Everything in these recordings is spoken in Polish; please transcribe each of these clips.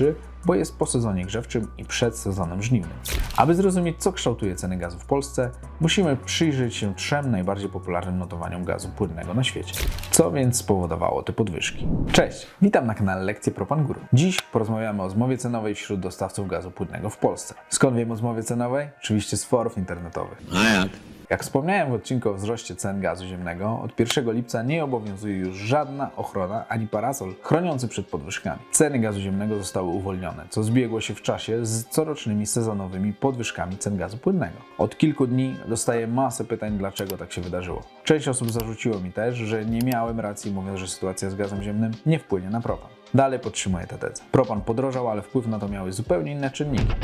najtańszy, bo jest po sezonie grzewczym i przed sezonem żniwnym. Aby zrozumieć, co kształtuje ceny gazu w Polsce, musimy przyjrzeć się trzem najbardziej popularnym notowaniom gazu płynnego na świecie. Co więc spowodowało te podwyżki? Cześć, witam na kanale Lekcje Propan Guru. Dziś porozmawiamy o zmowie cenowej wśród dostawców gazu płynnego w Polsce. Skąd wiem o zmowie cenowej? Oczywiście z forów internetowych. A jak? Jak wspomniałem w odcinku o wzroście cen gazu ziemnego, od 1 lipca nie obowiązuje już żadna ochrona ani parasol chroniący przed podwyżkami. Ceny gazu ziemnego zostały uwolnione, co zbiegło się w czasie z corocznymi sezonowymi podwyżkami cen gazu płynnego. Od kilku dni dostaję masę pytań, dlaczego tak się wydarzyło. Część osób zarzuciło mi też, że nie miałem racji, mówiąc, że sytuacja z gazem ziemnym nie wpłynie na propan. Dalej podtrzymuję tę tezę. Propan podrożał, ale wpływ na to miały zupełnie inne czynniki.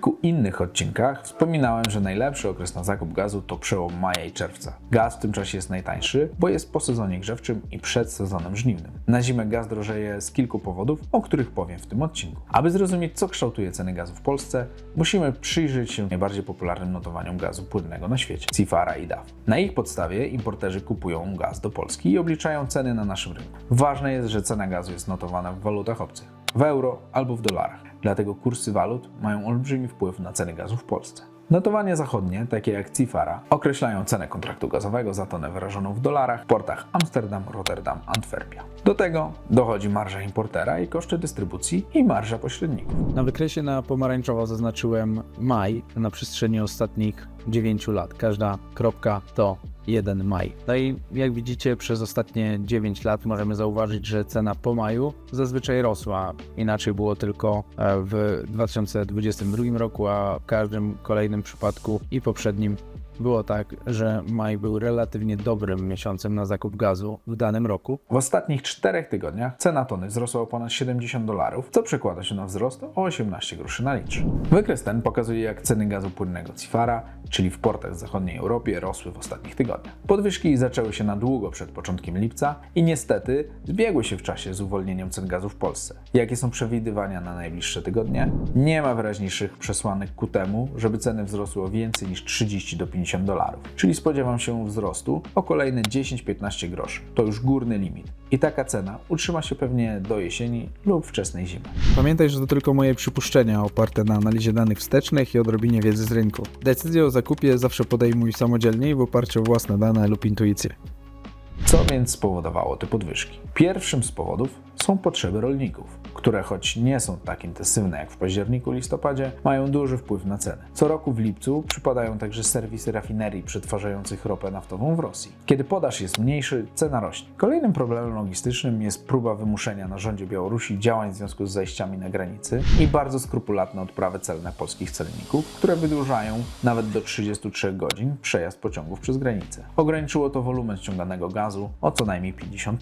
Kilku innych odcinkach wspominałem, że najlepszy okres na zakup gazu to przełom maja i czerwca. Gaz w tym czasie jest najtańszy, bo jest po sezonie grzewczym i przed sezonem żniwnym. Na zimę gaz drożeje z kilku powodów, o których powiem w tym odcinku. Aby zrozumieć, co kształtuje ceny gazu w Polsce, musimy przyjrzeć się najbardziej popularnym notowaniom gazu płynnego na świecie Cifara i DAF. Na ich podstawie importerzy kupują gaz do Polski i obliczają ceny na naszym rynku. Ważne jest, że cena gazu jest notowana w walutach obcych w euro albo w dolarach. Dlatego kursy walut mają olbrzymi wpływ na ceny gazu w Polsce. Notowania zachodnie, takie jak Cifara, określają cenę kontraktu gazowego za tonę wyrażoną w dolarach w portach Amsterdam, Rotterdam, Antwerpia. Do tego dochodzi marża importera i koszty dystrybucji i marża pośredników. Na wykresie na pomarańczowo zaznaczyłem maj na przestrzeni ostatnich 9 lat. Każda kropka to jeden maj. No i jak widzicie, przez ostatnie 9 lat możemy zauważyć, że cena po maju zazwyczaj rosła. Inaczej było tylko e, w 2022 roku, a w każdym kolejnym przypadku i poprzednim było tak, że maj był relatywnie dobrym miesiącem na zakup gazu w danym roku. W ostatnich czterech tygodniach cena tony wzrosła o ponad 70 dolarów, co przekłada się na wzrost o 18 groszy na litr. Wykres ten pokazuje, jak ceny gazu płynnego Cifara, czyli w portach w zachodniej Europie, rosły w ostatnich tygodniach. Podwyżki zaczęły się na długo przed początkiem lipca i niestety zbiegły się w czasie z uwolnieniem cen gazu w Polsce. Jakie są przewidywania na najbliższe tygodnie? Nie ma wyraźniejszych przesłanek ku temu, żeby ceny wzrosły o więcej niż 30 do 50 dolarów. Czyli spodziewam się wzrostu o kolejne 10-15 groszy. To już górny limit. I taka cena utrzyma się pewnie do jesieni lub wczesnej zimy. Pamiętaj, że to tylko moje przypuszczenia oparte na analizie danych wstecznych i odrobinie wiedzy z rynku. Decyzję o zakupie zawsze podejmuj samodzielnie i w oparciu o własne dane lub intuicję. Co więc spowodowało te podwyżki? Pierwszym z powodów są potrzeby rolników, które choć nie są tak intensywne jak w październiku, listopadzie, mają duży wpływ na ceny. Co roku w lipcu przypadają także serwisy rafinerii przetwarzających ropę naftową w Rosji. Kiedy podaż jest mniejszy, cena rośnie. Kolejnym problemem logistycznym jest próba wymuszenia na rządzie Białorusi działań w związku z zajściami na granicy i bardzo skrupulatne odprawy celne polskich celników, które wydłużają nawet do 33 godzin przejazd pociągów przez granicę. Ograniczyło to wolumen ściąganego gazu o co najmniej 50%.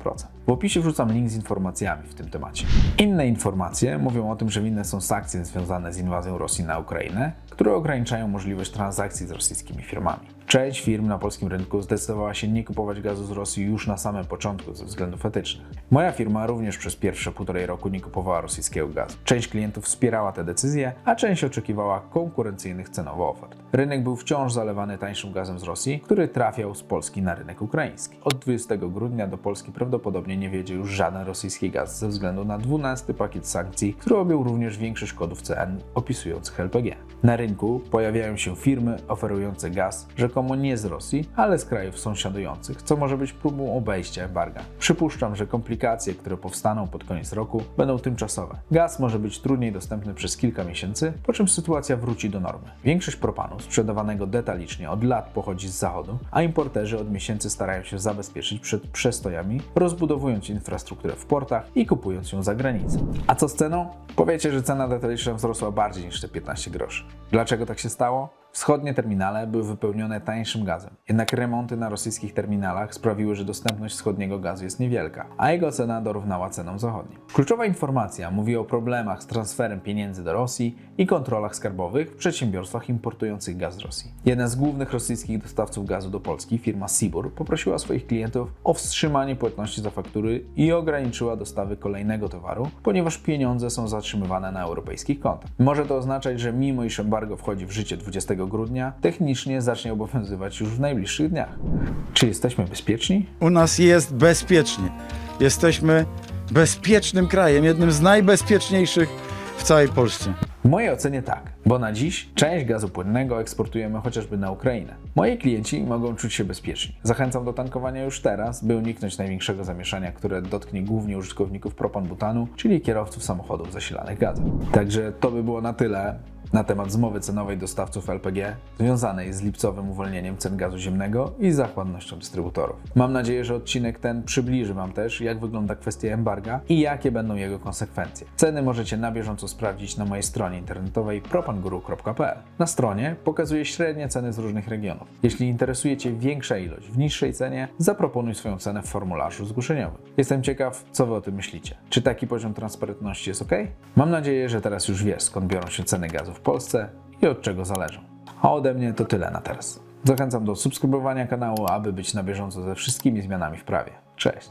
W opisie wrzucam link z informacjami w tym temacie. Inne informacje mówią o tym, że winne są sankcje związane z inwazją Rosji na Ukrainę, które ograniczają możliwość transakcji z rosyjskimi firmami. Część firm na polskim rynku zdecydowała się nie kupować gazu z Rosji już na samym początku ze względów etycznych. Moja firma również przez pierwsze półtorej roku nie kupowała rosyjskiego gazu. Część klientów wspierała te decyzje, a część oczekiwała konkurencyjnych cenowo ofert. Rynek był wciąż zalewany tańszym gazem z Rosji, który trafiał z Polski na rynek ukraiński. Od 20 grudnia do Polski prawdopodobnie nie wiedzie już żaden rosyjski gaz ze względu na 12 pakiet sankcji, który objął również większość kodów CN opisujących LPG. Na rynku pojawiają się firmy oferujące gaz rzekomo nie z Rosji, ale z krajów sąsiadujących, co może być próbą obejścia embarga. Przypuszczam, że komplikacje, które powstaną pod koniec roku, będą tymczasowe. Gaz może być trudniej dostępny przez kilka miesięcy, po czym sytuacja wróci do normy. Większość propanu sprzedawanego detalicznie od lat pochodzi z zachodu, a importerzy od miesięcy starają się zabezpieczyć przed przestojami, rozbudowując infrastrukturę w portach i kupując ją za granicą. A co z ceną? Powiecie, że cena detaliczna wzrosła bardziej niż te 15 groszy. Dlaczego tak się stało? Wschodnie terminale były wypełnione tańszym gazem, jednak remonty na rosyjskich terminalach sprawiły, że dostępność wschodniego gazu jest niewielka, a jego cena dorównała cenom zachodnim. Kluczowa informacja mówi o problemach z transferem pieniędzy do Rosji i kontrolach skarbowych w przedsiębiorstwach importujących gaz z Rosji. Jeden z głównych rosyjskich dostawców gazu do Polski, firma Sibur, poprosiła swoich klientów o wstrzymanie płatności za faktury i ograniczyła dostawy kolejnego towaru, ponieważ pieniądze są zatrzymywane na europejskich kontach. Może to oznaczać, że mimo iż embargo wchodzi w życie 20 grudnia, technicznie zacznie obowiązywać już w najbliższych dniach. Czy jesteśmy bezpieczni? U nas jest bezpiecznie. jesteśmy bezpiecznym krajem, jednym z najbezpieczniejszych w całej Polsce. W mojej ocenie tak, bo na dziś część gazu płynnego eksportujemy chociażby na Ukrainę. Moi klienci mogą czuć się bezpieczni. Zachęcam do tankowania już teraz, by uniknąć największego zamieszania, które dotknie głównie użytkowników propan-butanu, czyli kierowców samochodów zasilanych gazem. Także to by było na tyle na temat zmowy cenowej dostawców LPG związanej z lipcowym uwolnieniem cen gazu ziemnego i zachłannością dystrybutorów. Mam nadzieję, że odcinek ten przybliży Wam też, jak wygląda kwestia embarga i jakie będą jego konsekwencje. Ceny możecie na bieżąco sprawdzić na mojej stronie internetowej Na stronie pokazuję średnie ceny z różnych regionów. Jeśli interesuje Cię większa ilość w niższej cenie, zaproponuj swoją cenę w formularzu zgłoszeniowym. Jestem ciekaw, co Wy o tym myślicie. Czy taki poziom transparentności jest ok? Mam nadzieję, że teraz już wiesz, skąd biorą się ceny gazu w Polsce i od czego zależą. A ode mnie to tyle na teraz. Zachęcam do subskrybowania kanału, aby być na bieżąco ze wszystkimi zmianami w prawie. Cześć!